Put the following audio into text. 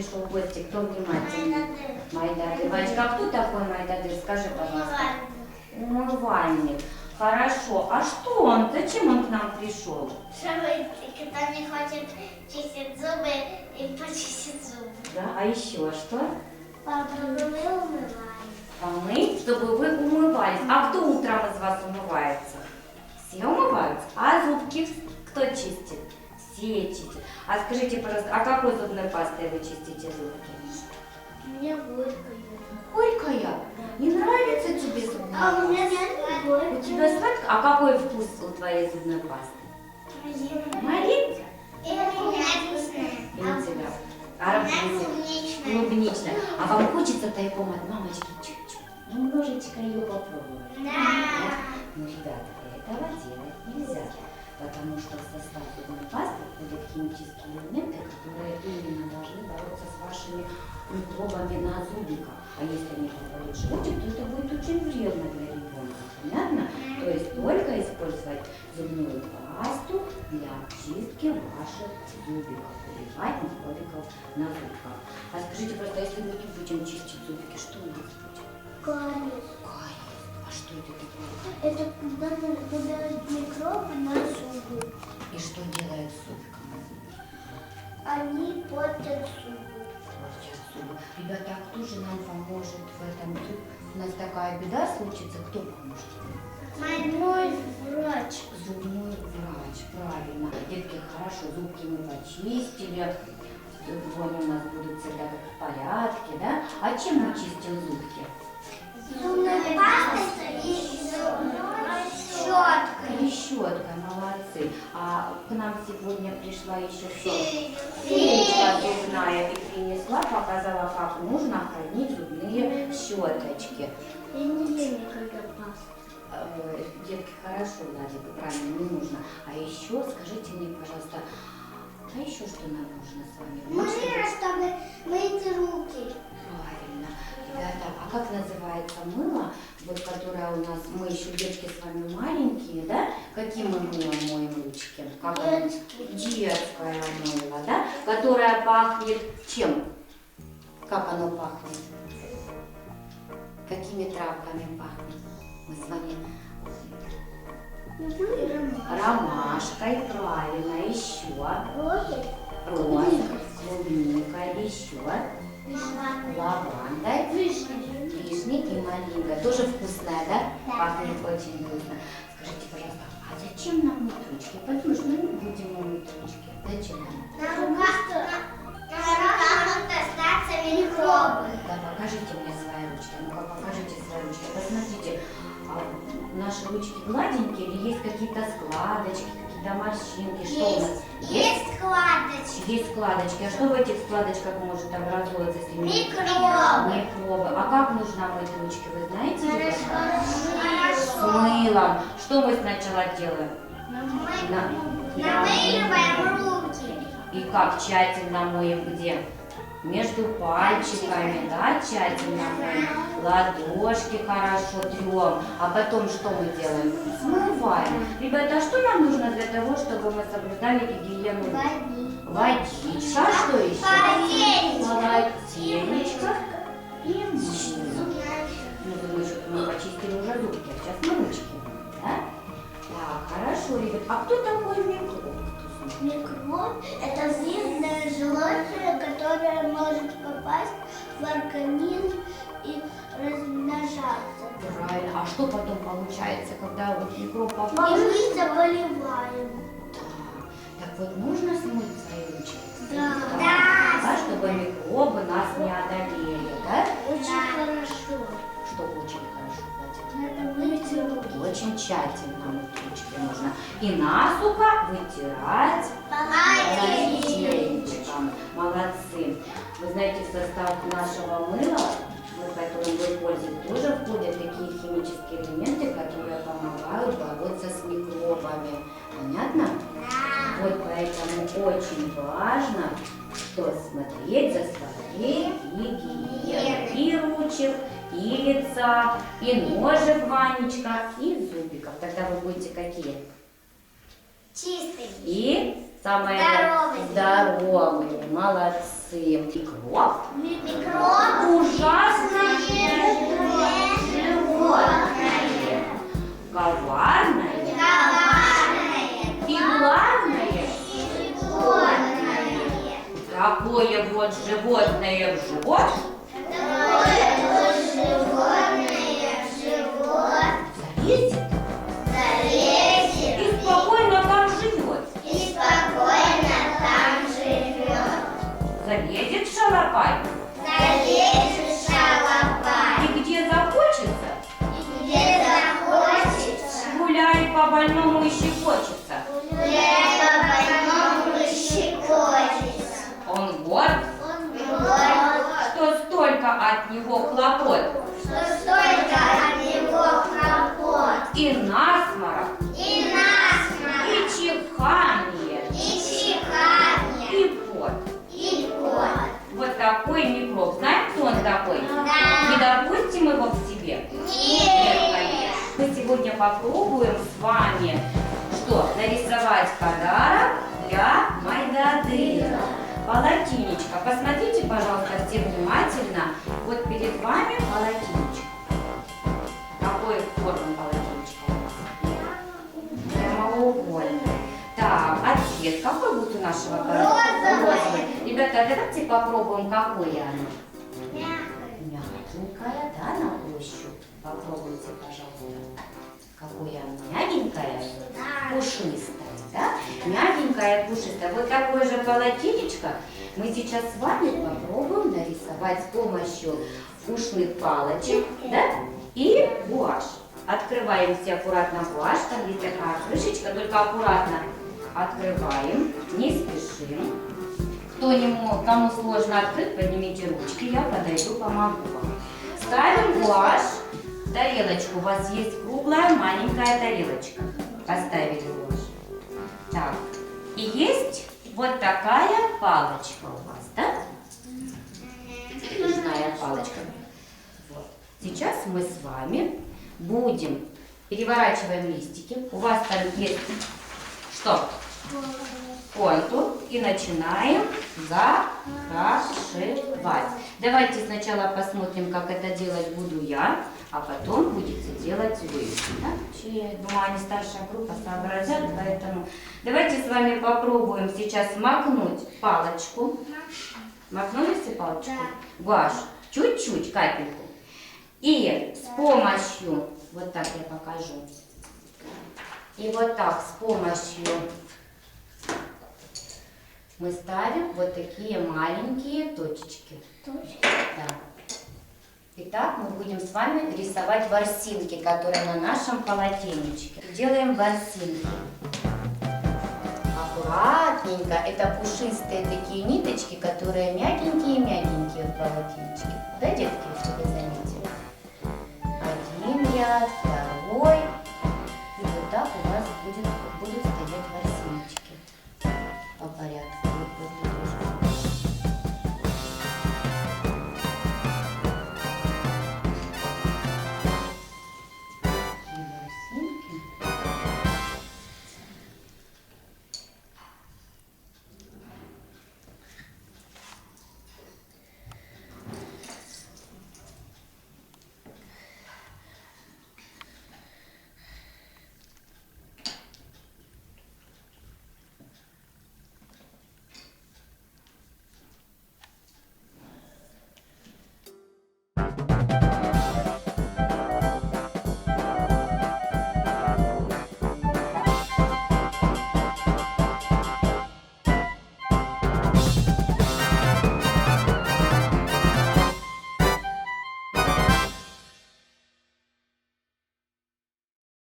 пришел в гости? Кто внимательный? Майдадыр. Ванечка, а кто такой Майдадыр? Скажи, пожалуйста. Умывальник. Хорошо. А что он? Зачем он к нам пришел? Чтобы, когда не хочет чистить зубы, и почистить зубы. Да, а еще что? Папа, вы умываете? Помыть, чтобы вы умывались. А кто утром из вас умывается? Все умываются. А зубки кто чистит? Чистят. А скажите, пожалуйста, а какой зубной пастой вы чистите зубки? Мне горько. Горькая. Не нравится тебе зубная А у меня горько. У тебя сладко? А какой вкус у твоей зубной пасты? Малинка? И у меня вкусная. И у тебя? Арбузик. клубничная. Клубничная. А вам хочется тайком от мамочки чуть-чуть? Немножечко ее попробовать? Да. Ну, ребята, этого делать нельзя, потому что в состав зубной пасты входят химические элементы, которые именно должны бороться с вашими микробами на зубиках. А если они попадут в животик, то это будет очень вредно для ребенка. Понятно? То есть только использовать зубную пасту для чистки ваших зубиков, убивать микробиков на зубках. А скажите, просто если мы не будем чистить зубики, что у нас будет? Кариес. Кариес. А что это такое? Это когда попадают микробы на зубы. И что делает с зубиком? Они портят зубы. Портят зубы. Ребята, а кто же нам поможет в этом? Тут у нас такая беда случится, кто поможет? Мой врач. Зубной врач, правильно. Детки, хорошо, зубки мы почистили, зубы у нас будут всегда в порядке, да? А чем мы чистим зубки? Зубной пастой и зубной щеткой. Щеткой, молодцы. А к нам сегодня пришла еще кто? Феечка. Зубная и принесла, показала, как нужно хранить зубные щеточки. Я не ем никогда пасту. Э, Детки, хорошо, Владик, правильно, не нужно. А еще скажите мне, пожалуйста, а еще что нам нужно с вами? Может, Мыра, чтобы мыть оно пахнет? Какими травками пахнет? Мы с вами ромашкой, правильно, еще роза, клубника, еще лавандой, Вишня. вишней и малинкой. Тоже вкусная, да? Да. Пахнет очень вкусно. Скажите, пожалуйста, а зачем нам мыть ручки? Потому что мы будем мыть ручки. Зачем нам? На руках, на руках остаться микробы. Да, покажите мне свои ручки. Ну-ка, покажите свои ручки. Посмотрите, а наши ручки гладенькие или есть какие-то складочки, какие-то морщинки? Что у нас? Есть складочки. Есть складочки. А что в этих складочках может образовываться, если Микробы. Микробы. А как нужно мыть ручки, вы знаете? ребята? С Хорошо. мылом. Что мы сначала делаем? Мы намыливаем руки. И как тщательно моем где? Между пальчиками, да, тщательно. Ладошки хорошо трем. А потом что мы делаем? Смываем. Ребята, а что нам нужно для того, чтобы мы соблюдали гигиену? Водичка. А что еще? Полотенечко. Полотенечко. И мыло. Ну, думаю, что мы почистили уже зубки, а сейчас мы ручки да? Так, хорошо, ребят. А кто такой микроб? Микроб – это вредное животное, которое может попасть в организм и размножаться. Правильно. А что потом получается, когда вот микроб И попал? мы заболеваем. Так, так вот нужно смыть свои ручки? Да. Да, чтобы микробы нас не одолели, да? Очень хорошо. Что очень хорошо, Очень тщательно мыть ручки нужно. И насухо вытирать полотенечком. Молодцы. Вы знаете, в состав нашего мыла, мы, которым вы пользуетесь, тоже входят такие химические элементы, которые помогают бороться с микробами. Понятно? Вот поэтому очень важно, что смотреть за своей гигиеной. И ручек, и лица, и ножек, Ванечка, и зубиков. Тогда вы будете какие? Чистый. И самое Здоровые. здоровые. Молодцы. молодцы. Микроб. Микроб. Ужасное Животное. коварное Коварное. и главное, Животное. такое вот животное в живот сегодня попробуем с вами что? Нарисовать подарок для Майдады. Полотенечко. Посмотрите, пожалуйста, все внимательно. Вот перед вами полотенечко. Какой формы полотенечко? Прямоугольный. Так, а цвет какой будет у нашего полотенца? Розовый. Ребята, а давайте попробуем, какое оно. Мягенькая, да, на ощупь? Попробуйте, пожалуйста. Какое оно мягенькое, пушистое, да? Мягенькое, пушистое. Вот такое же полотенечко мы сейчас с вами попробуем нарисовать с помощью ушных палочек, да? И гуашь. Открываем все аккуратно гуашь, там есть такая крышечка, только аккуратно открываем, не спешим. Кто не мог, кому сложно открыть, поднимите ручки, я подойду, помогу вам. Ставим гуашь, тарелочку. У вас есть круглая маленькая тарелочка. Поставили гуашь. Так, и есть вот такая палочка у вас, да? Нужная палочка. Вот. Сейчас мы с вами будем переворачиваем листики. У вас там есть что? контур и начинаем закрашивать. Давайте сначала посмотрим, как это делать буду я, а потом будете делать вы. Да? Я думаю, они старшая группа сообразят, поэтому давайте с вами попробуем сейчас макнуть палочку. Макнули все палочку? Гуашь, чуть-чуть, капельку. И с помощью, вот так я покажу, и вот так с помощью мы ставим вот такие маленькие точечки. Да. Итак, мы будем с вами рисовать ворсинки, которые на нашем полотенечке. Делаем ворсинки. Аккуратненько. Это пушистые такие ниточки, которые мягенькие-мягенькие в полотенечке. Да, детки, если вы заметили? Один ряд, второй. И вот так у вас будет, будут стоять ворсиночки по порядку.